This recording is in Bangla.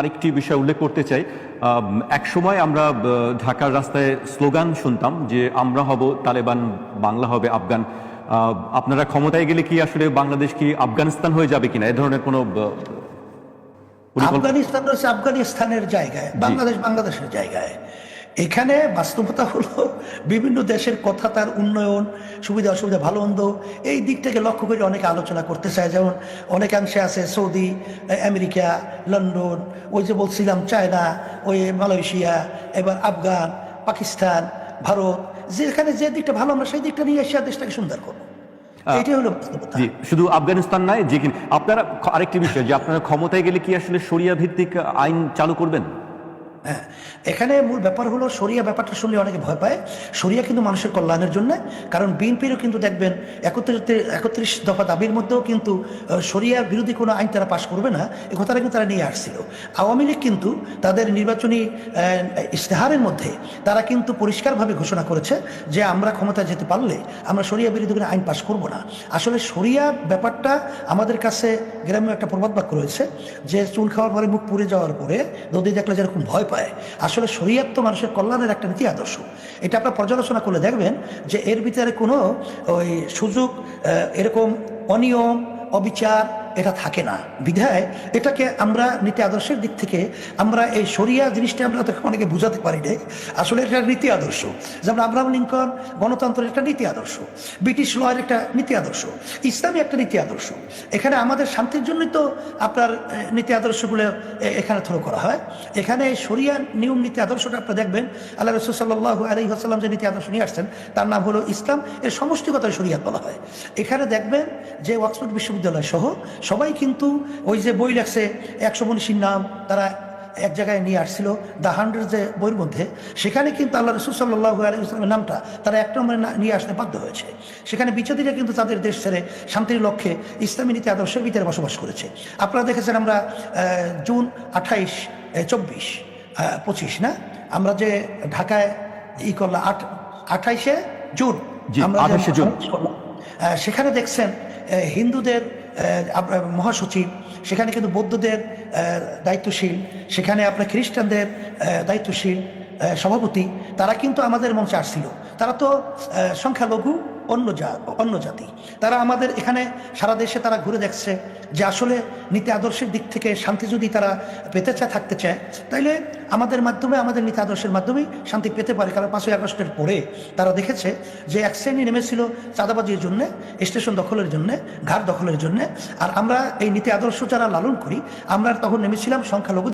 আরেকটি বিষয় উল্লেখ করতে চাই। এক সময় আমরা ঢাকার রাস্তায় স্লোগান শুনতাম যে, আমরা হব তালেবান, বাংলা হবে আফগান। আপনারা ক্ষমতায় গেলে কি আসলে বাংলাদেশ কি আফগানিস্তান হয়ে যাবে কিনা? এ ধরনের কোনো আফগানিস্তান রয়েছে আফগানিস্তানের জায়গায়, বাংলাদেশ বাংলাদেশের জায়গায়। এখানে বাস্তবতা হলো বিভিন্ন দেশের কথা তার উন্নয়ন সুবিধা অসুবিধা ভালো মন্দ এই দিকটাকে লক্ষ্য করে অনেকে আলোচনা করতে চায়। যেমন অনেকাংশে আছে সৌদি আমেরিকা লন্ডন ওই যে বলছিলাম চায়না ওই মালয়েশিয়া এবার আফগান পাকিস্তান ভারত যেখানে যে দিকটা ভালো আমরা সেই দিকটা নিয়ে এসে দেশটাকে সুন্দর করব। এটাই হলো শুধু আফগানিস্তান নয় যে আপনারা আরেকটি বিষয় যে আপনারা ক্ষমতায় গেলে কি আসলে শরিয়া ভিত্তিক আইন চালু করবেন? হ্যাঁ। এখানে মূল ব্যাপার হলো সরিয়া ব্যাপারটা শুনলে অনেকে ভয় পায়। সরিয়া কিন্তু মানুষের কল্যাণের জন্য, কারণ বিএনপিরও কিন্তু দেখবেন, একত্রিশ একত্রিশ দফা দাবির মধ্যেও কিন্তু সরিয়া বিরোধী কোনো আইন তারা পাশ করবে না। এ কথাটা কিন্তু তারা নিয়ে আসছিল। আওয়ামী লীগ কিন্তু তাদের নির্বাচনী ইশতেহারের মধ্যে তারা কিন্তু পরিষ্কারভাবে ঘোষণা করেছে যে আমরা ক্ষমতায় যেতে পারলে আমরা সরিয়া বিরোধী কোনো আইন পাশ করব না। আসলে সরিয়া ব্যাপারটা আমাদের কাছে গ্রামে একটা প্রবাদ বাক্য রয়েছে যে চুল খাওয়ার পরে মুখ পুড়ে যাওয়ার পরে নদী দেখলে যেরকম ভয় পায় আসলে শরীয়ত তো মানুষের কল্যাণের একটা নীতি আদর্শ। এটা আপনার পর্যালোচনা করলে দেখবেন যে এর ভিতরে কোনো ওই সুযোগ এরকম অনিয়ম, অবিচার এটা থাকে না। বিধায় এটাকে আমরা নীতি আদর্শের দিক থেকে আমরা এই সরিয়া জিনিসটা আমরা তো অনেকে বুঝাতে পারি নাই। আসলে এটা নীতি আদর্শ। যেমন আব্রাহাম লিঙ্কন গণতন্ত্রের একটা নীতি আদর্শ। ব্রিটিশ লয়ের একটা নীতি আদর্শ। ইসলামী একটা নীতি আদর্শ। এখানে আমাদের শান্তির জন্যই তো আপনার নীতি আদর্শগুলো এখানে থ্রো করা হয়। এখানে শরিয়া নিয়ম নীতি আদর্শটা আপনারা দেখবেন। আল্লাহ রসুল সাল্লাহ আলী হাসাল্লাম যে নীতি আদর্শ নিয়ে আসছেন, তার নাম হলো ইসলাম। এর সমষ্টিগত শরিয়াত বলা হয়। এখানে দেখবেন যে অক্সফোর্ড বিশ্ববিদ্যালয় সহ সবাই কিন্তু ওই যে বই লেখছে একশো মনীষীর নাম তারা এক জায়গায় নিয়ে আসছিল দ্য হান্ড্রেড যে বইয়ের মধ্যে। সেখানে কিন্তু আল্লাহ রসুল সাল্লাহ আলী ইসলামের নামটা তারা এক নম্বরে নিয়ে আসতে বাধ্য হয়েছে। সেখানে বিচ্ছেদীরা কিন্তু তাদের দেশ ছেড়ে শান্তির লক্ষ্যে ইসলামী নীতি আদর্শের ভিতরে বসবাস করেছে। আপনারা দেখেছেন আমরা জুন আঠাইশ চব্বিশ পঁচিশ না? আমরা যে ঢাকায় ই করলাম আট আঠাইশে জুন আমরা যে 28শে জুন। করলাম, সেখানে দেখছেন হিন্দুদের মহাসচিব, সেখানে কিন্তু বৌদ্ধদের দায়িত্বশীল, সেখানে আপনার খ্রিস্টানদের দায়িত্বশীল সভাপতি, তারা কিন্তু আমাদের মঞ্চে আসছিল। তারা তো সংখ্যালঘু অন্য অন্য জাতি। তারা আমাদের এখানে সারা দেশে তারা ঘুরে দেখছে যে আসলে নীতি আদর্শের দিক থেকে শান্তি যদি তারা পেতে চায়, থাকতে চায়, তাইলে আমাদের মাধ্যমে, আমাদের নীতি আদর্শের মাধ্যমেই শান্তি পেতে পারে। কারণ পাঁচই আগস্টের পরে তারা দেখেছে যে এক শ্রেণি নেমেছিল চাঁদাবাজির জন্য, স্টেশন দখলের জন্য, ঘাট দখলের জন্য। আর আমরা এই নীতি আদর্শ যারা লালন করি, আমরা তখন নেমেছিলাম সংখ্যালঘু